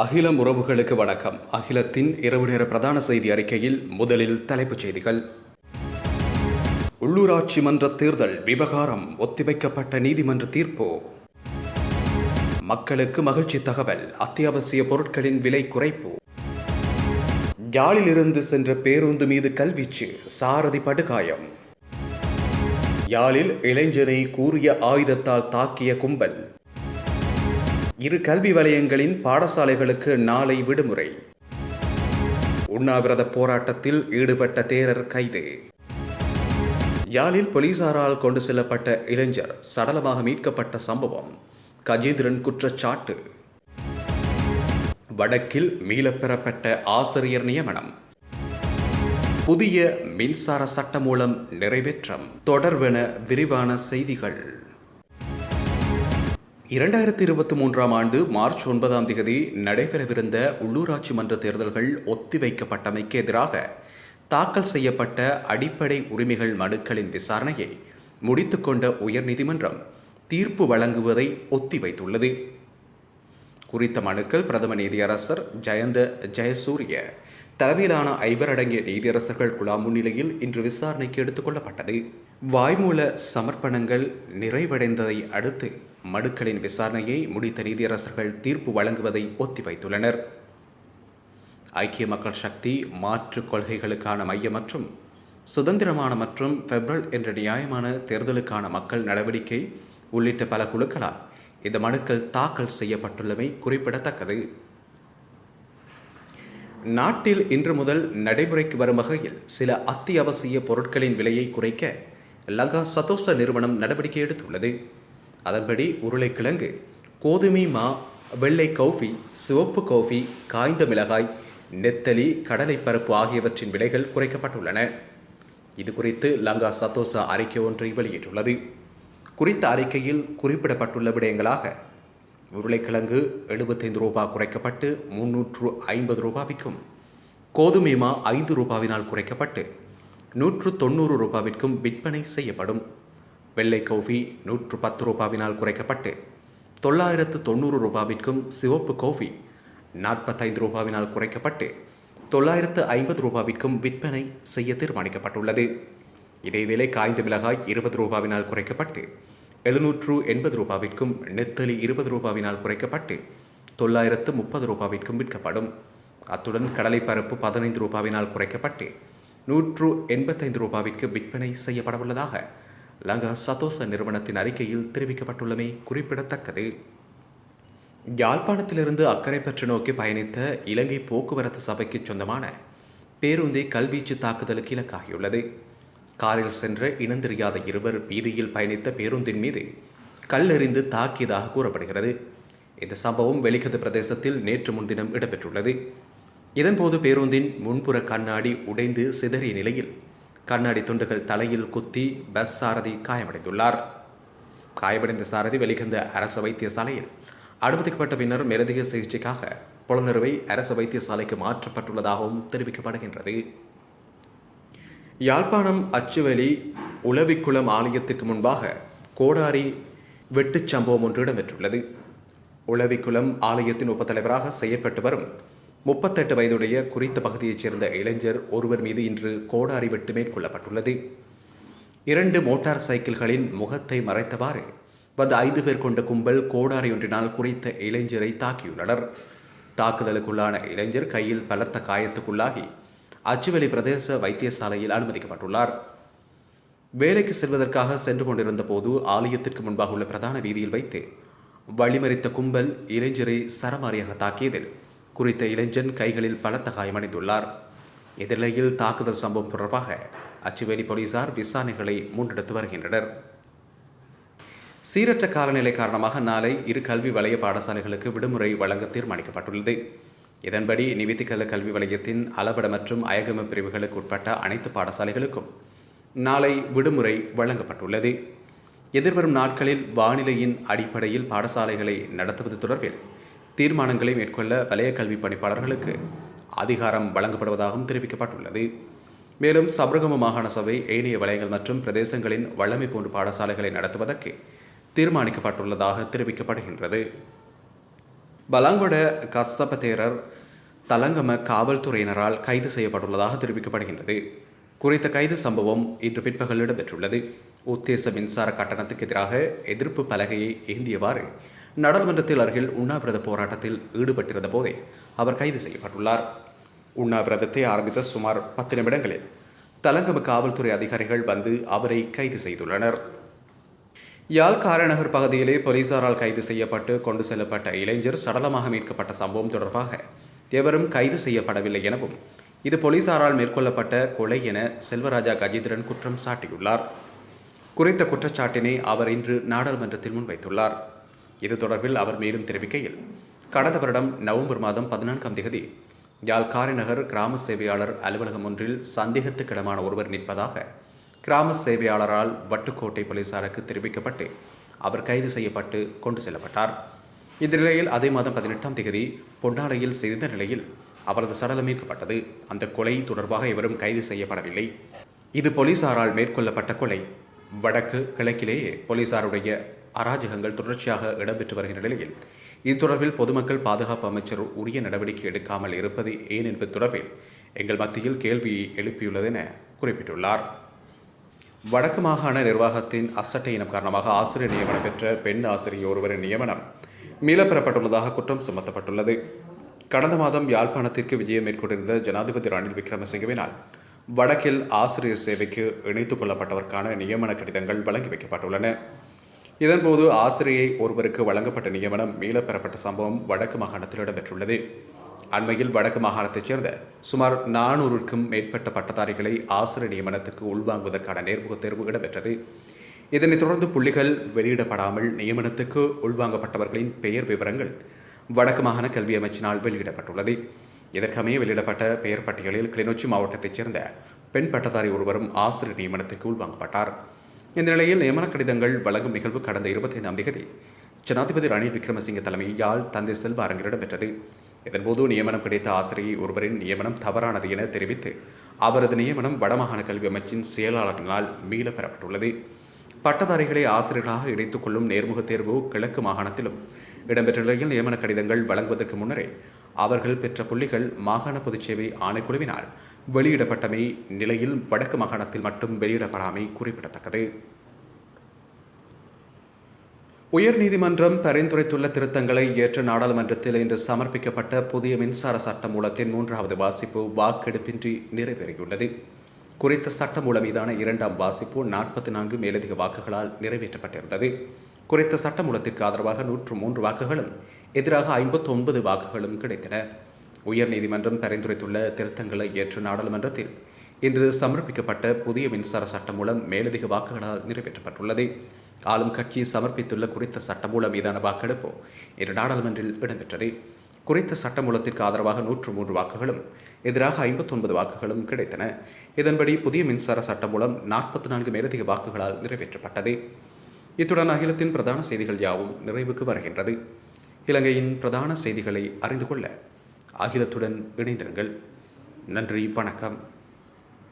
அகிலம் உறவுகளுக்கு வணக்கம். அகிலத்தின் இரவு நேர பிரதான செய்தி அறிக்கையில் முதலில் தலைப்புச் செய்திகள். உள்ளூராட்சி மன்ற தேர்தல் விவகாரம் ஒத்திவைக்கப்பட்ட நீதிமன்ற தீர்ப்பு. மக்களுக்கு மகிழ்ச்சி தகவல் அத்தியாவசிய பொருட்களின் விலை குறைப்பு. யாழிலிருந்து சென்ற பேருந்து மீது கல்வீச்சு சாரதி படுகாயம். யாழில் இளைஞனை கூறிய ஆயுதத்தால் தாக்கிய கும்பல். இரு கல்வி வலயங்களின் பாடசாலைகளுக்கு நாளை விடுமுறை. உண்ணாவிரத போராட்டத்தில் ஈடுபட்ட தேரர் கைது. யாழில் போலீசாரால் கொண்டு செல்லப்பட்ட இளைஞர் சடலமாக மீட்கப்பட்ட சம்பவம். கஜேந்திரன் குற்றச்சாட்டு. வடக்கில் மீளப்பெறப்பட்ட ஆசிரியர் நியமனம். புதிய மின்சார சட்டம் மூலம் நிறைவேற்றம். தொடர்வென விரிவான செய்திகள். இரண்டாயிரத்தி இருபத்தி மூன்றாம் ஆண்டு மார்ச் ஒன்பதாம் தேதி நடைபெறவிருந்த உள்ளூராட்சி மன்ற தேர்தல்கள் ஒத்திவைக்கப்பட்டமைக்கு எதிராக தாக்கல் செய்யப்பட்ட அடிப்படை உரிமைகள் மனுக்களின் விசாரணையை முடித்துக்கொண்ட உயர்நீதிமன்றம் தீர்ப்பு வழங்குவதை ஒத்திவைத்துள்ளது. குறித்த மனுக்கள் பிரதம நீதியரசர் ஜெயந்த ஜெயசூரிய தலைமையிலான ஐவர் அடங்கிய நீதியரசர்கள் குழா முன்னிலையில் இன்று விசாரணைக்கு எடுத்துக்கொள்ளப்பட்டது வாய்மூல சமர்ப்பணங்கள் நிறைவடைந்ததை அடுத்து மனுக்களின் விசாரணையை முடித்த நீதியரசர்கள் தீர்ப்பு வழங்குவதை ஒத்திவைத்துள்ளனர். ஐக்கிய மக்கள் சக்தி மாற்று கொள்கைகளுக்கான மையம் மற்றும் சுதந்திரமான மற்றும் பெப்ரல் என்ற நியாயமான தேர்தலுக்கான மக்கள் நடவடிக்கை உள்ளிட்ட பல குழுக்களால் இந்த மனுக்கள் தாக்கல் செய்யப்பட்டுள்ளமை குறிப்பிடத்தக்கது. நாட்டில் இன்று முதல் நடைமுறைக்கு வரும் வகையில் சில அத்தியாவசிய பொருட்களின் விலையை குறைக்க லங்கா சதோச நிறுவனம் நடவடிக்கை எடுத்துள்ளது. அதன்படி உருளைக்கிழங்கு கோதுமை மா வெள்ளை கௌஃபி சிவப்பு கௌஃபி காய்ந்த மிளகாய் நெத்தலி கடலைப்பருப்பு ஆகியவற்றின் விலைகள் குறைக்கப்பட்டுள்ளன. இது குறித்து லங்கா சத்தோசா அறிக்கை ஒன்றை வெளியிட்டுள்ளது. குறித்த அறிக்கையில் குறிப்பிடப்பட்டுள்ள விடயங்களாக உருளைக்கிழங்கு எழுபத்தைந்து ரூபாய் குறைக்கப்பட்டு முன்னூற்று ஐம்பது ரூபாய்க்கும் கோதுமை மா ஐந்து ரூபாவினால் குறைக்கப்பட்டு நூற்று தொண்ணூறு ரூபாவிற்கும் விற்பனை செய்யப்படும். வெள்ளை கோஃபி நூற்று பத்து ரூபாவினால் குறைக்கப்பட்டு தொள்ளாயிரத்து தொண்ணூறு ரூபாவிற்கும் சிவப்பு கோஃபி நாற்பத்தைந்து ரூபாவினால் குறைக்கப்பட்டு தொள்ளாயிரத்து ஐம்பது ரூபாவிற்கும் விற்பனை செய்ய தீர்மானிக்கப்பட்டுள்ளது. இதேவேளை காய்ந்த மிளகாய் இருபது ரூபாவினால் குறைக்கப்பட்டு எழுநூற்று எண்பது ரூபாவிற்கும் நெத்தலி இருபது ரூபாவினால் குறைக்கப்பட்டு தொள்ளாயிரத்து முப்பது ரூபாவிற்கும் விற்கப்படும். அத்துடன் கடலைப்பரப்பு பதினைந்து ரூபாவினால் குறைக்கப்பட்டு நூற்று எண்பத்தைந்து ரூபாவிற்கு விற்பனை செய்யப்படவுள்ளதாக லங்கா சதோச நிறுவனத்தின் அறிக்கையில் தெரிவிக்கப்பட்டுள்ளமை குறிப்பிடத்தக்கது. யாழ்ப்பாணத்திலிருந்து அக்கரைப்பற்று நோக்கி பயணித்த இலங்கை போக்குவரத்து சபைக்கு சொந்தமான பேருந்தை கல்வீச்சு தாக்குதலுக்கு இலக்காகியுள்ளது. காரில் சென்ற இனந்தெரியாத இருவர் வீதியில் பயணித்த பேருந்தின் மீது கல்லெறிந்து தாக்கியதாக கூறப்படுகிறது. இந்த சம்பவம் வெளிக்கது பிரதேசத்தில் நேற்று முன்தினம் இடம்பெற்றுள்ளது. இதன்போது பேருந்தின் முன்புற கண்ணாடி உடைந்து சிதறிய நிலையில் கண்ணாடி துண்டுகள் தலையில் குத்தி பஸ் சாரதி காயமடைந்துள்ளார். காயமடைந்த சாரதி வெளிகந்த அரசு வைத்தியசாலையில் அனுமதிக்கப்பட்ட பின்னர் மேலதிக சிகிச்சைக்காக புலனறுவை அரசு வைத்தியசாலைக்கு மாற்றப்பட்டுள்ளதாகவும் தெரிவிக்கப்படுகின்றது. யாழ்ப்பாணம் அச்சுவெளி உளவிக்குளம் ஆலயத்திற்கு முன்பாக கோடாரி வெட்டுச் சம்பவம் ஒன்று இடம்பெற்றுள்ளது. உளவிக்குளம் ஆலயத்தின் உபத்தலைவராக செயற்பட்டு வரும் முப்பத்தெட்டு வயதுடைய குறித்த பகுதியைச் சேர்ந்த இளைஞர் ஒருவர் மீது இன்று கோடாரி வெட்டு மேற்கொள்ளப்பட்டுள்ளது. இரண்டு மோட்டார் சைக்கிள்களின் முகத்தை மறைத்தவாறு வந்த ஐந்து பேர் கொண்ட கும்பல் கோடாரி ஒன்றினால் குறித்த இளைஞரை தாக்கியுள்ளனர். தாக்குதலுக்குள்ளான இளைஞர் கையில் பலத்த காயத்துக்குள்ளாகி அச்சுவெளி பிரதேச வைத்தியசாலையில் அனுமதிக்கப்பட்டுள்ளார். வேலைக்கு செல்வதற்காக சென்று கொண்டிருந்த போது ஆலயத்திற்கு முன்பாக உள்ள பிரதான வீதியில் வைத்து வழிமறித்த கும்பல் இளைஞரை சரமாரியாக தாக்கியதில் குறித்த இளைஞன் கைகளில் பலத்த காயமடைந்துள்ளார் இந்நிலையில் தாக்குதல் சம்பவம் தொடர்பாக அச்சுவேலி போலீசார் விசாரணைகளை முன்னெடுத்து வருகின்றனர். சீரற்ற காலநிலை காரணமாக நாளை இரு கல்வி வலய பாடசாலைகளுக்கு விடுமுறை வழங்க தீர்மானிக்கப்பட்டுள்ளது. இதன்படி நிவித்திகல கல்வி வலயத்தின் அளவட மற்றும் அயகம பிரிவுகளுக்கு உட்பட்ட அனைத்து பாடசாலைகளுக்கும் நாளை விடுமுறை வழங்கப்பட்டுள்ளது. எதிர்வரும் நாட்களில் வானிலையின் அடிப்படையில் பாடசாலைகளை நடத்துவது தொடர்பில் தீர்மானங்களை மேற்கொள்ள வலய கல்வி பணிப்பாளர்களுக்கு அதிகாரம் வழங்கப்படுவதாகவும் தெரிவிக்கப்பட்டுள்ளது. மேலும் சபரகம மாகாண சபை ஏனைய வலயங்கள் மற்றும் பிரதேசங்களின் வல்லமை போன்ற பாடசாலைகளை நடத்துவதற்கு தீர்மானிக்கப்பட்டுள்ளதாக தெரிவிக்கப்படுகின்றது. பலாங்கொட கசப தேரர் தலங்கம காவல்துறையினரால் கைது செய்யப்பட்டுள்ளதாக தெரிவிக்கப்படுகின்றது. குறித்த கைது சம்பவம் இன்று பிற்பகல் இடம்பெற்றுள்ளது. உத்தேச மின்சார கட்டணத்துக்கு எதிராக எதிர்ப்பு பலகையை ஏந்தியவாறு நாடாளுமன்றத்தில் அருகில் உண்ணாவிரத போராட்டத்தில் ஈடுபட்டிருந்த போதே அவர் கைது செய்யப்பட்டுள்ளார். உண்ணாவிரதத்தை ஆரம்பித்த சுமார் பத்து நிமிடங்களில் தலங்கம காவல்துறை அதிகாரிகள் வந்து அவரை கைது செய்துள்ளனர். யாழ் காரநகர் பகுதியிலே போலீசாரால் கைது செய்யப்பட்டு கொண்டு செல்லப்பட்ட இளைஞர் சடலமாக மீட்கப்பட்ட சம்பவம் தொடர்பாக எவரும் கைது செய்யப்படவில்லை எனவும் இது போலீசாரால் மேற்கொள்ளப்பட்ட கொலை என செல்வராஜா கஜேந்திரன் குற்றம் சாட்டியுள்ளார். குறித்த குற்றச்சாட்டினை அவர் இன்று நாடாளுமன்றத்தில் முன்வைத்துள்ளார். இது தொடர்பில் அவர் மேலும் தெரிவிக்கையில் கடந்த வருடம் நவம்பர் மாதம் பதினான்காம் தேதி யாழ் காரைநகர் கிராம சேவையாளர் அலுவலகம் ஒன்றில் சந்தேகத்துக்கிடமான ஒருவர் நிற்பதாக கிராம சேவையாளரால் வட்டுக்கோட்டை போலீசாருக்கு தெரிவிக்கப்பட்டு அவர் கைது செய்யப்பட்டு கொண்டு செல்லப்பட்டார். இந்த நிலையில் அதே மாதம் பதினெட்டாம் தேதி பொன்னாலையில் சிதைந்த நிலையில் அவரது சடலம் மீட்கப்பட்டது. அந்த கொலை தொடர்பாக எவரும் கைது செய்யப்படவில்லை. இது போலீசாரால் மேற்கொள்ளப்பட்ட கொலை. வடக்கு கிழக்கிலேயே போலீசாருடைய அராஜகங்கள் தொடர்ச்சியாக இடம்பெற்று வருகின்ற நிலையில் இது தொடர்பில் பொதுமக்கள் பாதுகாப்பு அமைச்சர் உரிய நடவடிக்கை எடுக்காமல் இருப்பது ஏன் என்பது தொடர்பில் எங்கள் மத்தியில் கேள்வியை எழுப்பியுள்ளது என குறிப்பிட்டுள்ளார். வடக்கு மாகாண நிர்வாகத்தின் அசட்டை இனம் காரணமாக ஆசிரியர் நியமனம் பெற்ற பெண் ஆசிரியர் ஒருவரின் நியமனம் மீளப்பெறப்பட்டுள்ளதாக குற்றம் சுமத்தப்பட்டுள்ளது. கடந்த மாதம் யாழ்ப்பாணத்திற்கு விஜயம் மேற்கொண்டிருந்த ஜனாதிபதி ரணில் விக்ரமசிங்கவினால் வடக்கில் ஆசிரியர் சேவைக்கு இணைத்துக் கொள்ளப்பட்டவருக்கான நியமன கடிதங்கள் வழங்கி வைக்கப்பட்டுள்ளன. இதன்போது ஆசிரியை ஒருவருக்கு வழங்கப்பட்ட நியமனம் மீளப்பெறப்பட்ட சம்பவம் வடக்கு மாகாணத்தில் இடம்பெற்றுள்ளது. அண்மையில் வடக்கு மாகாணத்தைச் சேர்ந்த சுமார் நானூறுக்கும் மேற்பட்ட பட்டதாரிகளை ஆசிரியர் நியமனத்துக்கு உள்வாங்குவதற்கான நேர்முக தேர்வு இடம்பெற்றது. இதனைத் தொடர்ந்து புள்ளிகள் வெளியிடப்படாமல் நியமனத்துக்கு உள்வாங்கப்பட்டவர்களின் பெயர் விவரங்கள் வடக்கு மாகாண கல்வி அமைச்சினால் வெளியிடப்பட்டுள்ளது. இதற்கமைய வெளியிடப்பட்ட பெயர் பட்டியலில் கிளிநொச்சி மாவட்டத்தைச் சேர்ந்த பெண் பட்டதாரி ஒருவரும் ஆசிரியர் நியமனத்துக்கு உள்வாங்கப்பட்டார். இந்த நிலையில் நியமன கடிதங்கள் வழங்கும் நிகழ்வு கடந்த இருபத்தைந்தாம் தேதி. ஜனாதிபதி ரணில் விக்ரமசிங்க தலைமையால் தந்தை செல்வ அரங்கில் இடம்பெற்றது இதன்போது நியமனம் கிடைத்த ஆசிரியை ஒருவரின் நியமனம் தவறானது என தெரிவித்து அவரது நியமனம் வடமாகாண கல்வி அமைச்சின் செயலாளரினால் மீள பெறப்பட்டுள்ளது பட்டதாரிகளை ஆசிரியர்களாக இணைத்துக் கொள்ளும் நேர்முக தேர்வு கிழக்கு மாகாணத்திலும் இடம்பெற்ற நிலையில் நியமன கடிதங்கள் வழங்குவதற்கு முன்னரே அவர்கள் பெற்ற புள்ளிகள் மாகாண பொதுச்சேவை ஆணைக்குழுவினால் வெளியிடப்பட்டமை நிலையில் வடக்கு மாகாணத்தில் மட்டும் வெளியிடப்படாமை குறிப்பிடத்தக்கது. உயர்நீதிமன்றம் பரிந்துரைத்துள்ள திருத்தங்களை ஏற்ற நாடாளுமன்றத்தில் இன்று சமர்ப்பிக்கப்பட்ட புதிய மின்சார சட்ட மூலத்தின் மூன்றாவது வாசிப்பு வாக்கெடுப்பின்றி நிறைவேறியுள்ளது. குறித்த சட்ட மூலம் மீதான இரண்டாம் வாசிப்பு நாற்பத்தி நான்கு மேலதிக வாக்குகளால் நிறைவேற்றப்பட்டிருந்தது. குறித்த சட்ட மூலத்திற்கு ஆதரவாக நூற்று மூன்று வாக்குகளும் எதிராக ஐம்பத்தி ஒன்பது வாக்குகளும் கிடைத்தன. உயர்நீதிமன்றம் பரிந்துரைத்துள்ள திருத்தங்களை ஏற்று நாடாளுமன்றத்தில் இன்று சமர்ப்பிக்கப்பட்ட புதிய மின்சார சட்டம் மூலம் மேலதிக வாக்குகளால் நிறைவேற்றப்பட்டுள்ளது. ஆளும் கட்சி சமர்ப்பித்துள்ள குறித்த சட்டமூலம் மீதான வாக்கெடுப்பு இன்று நாடாளுமன்றில் இடம்பெற்றது. குறித்த சட்டமூலத்திற்கு ஆதரவாக நூற்று மூன்று வாக்குகளும் எதிராக ஐம்பத்தொன்பது வாக்குகளும் கிடைத்தன. இதன்படி புதிய மின்சார சட்டம் மூலம் நாற்பத்தி நான்கு மேலதிக வாக்குகளால் நிறைவேற்றப்பட்டது. இத்துடன் அகிலத்தின் பிரதான செய்திகள் யாவும் நிறைவுக்கு வருகின்றது. இலங்கையின் பிரதான செய்திகளை அறிந்து கொள்ள அகிலத்துடன் இணைந்திருங்கள். நன்றி வணக்கம்.